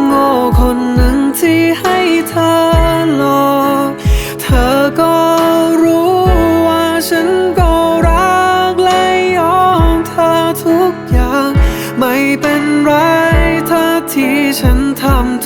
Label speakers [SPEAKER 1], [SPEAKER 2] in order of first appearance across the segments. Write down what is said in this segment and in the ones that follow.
[SPEAKER 1] ่คน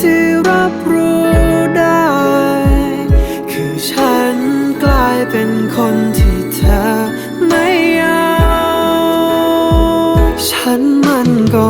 [SPEAKER 1] ที่รับรู้ได้ คือฉันกลายเป็นคนที่เธอไม่เอา ฉันมันก็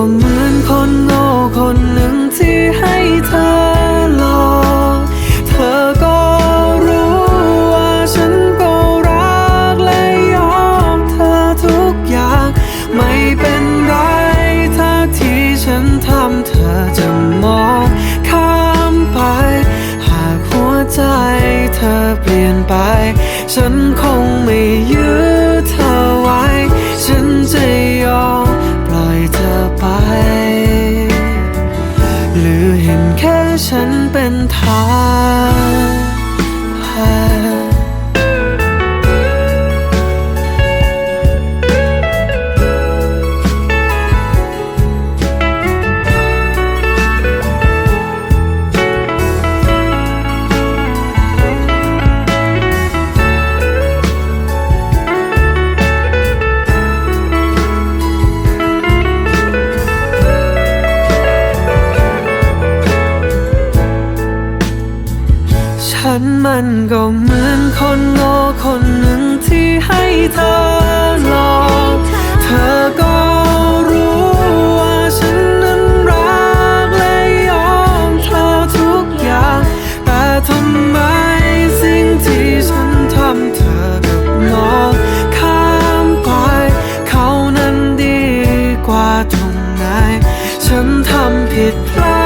[SPEAKER 1] ฉันคงไม่ยื้อเธอไว้ ฉันจะยอมปล่อยเธอไป หรือเห็นแค่ฉันเป็นทางผ่านันก็เหมือนคนโง่คนหนึ่งที่ให้เธอหลอกเธอก็รู้ว่าฉันนั้นรักและยอมเธอทุกอย่าง แต่ทำไมสิ่งที่ฉันทำเธอกับมองข้ามไปเขานั้นดีกว่าตรงไหน ฉันทำผิดพลาด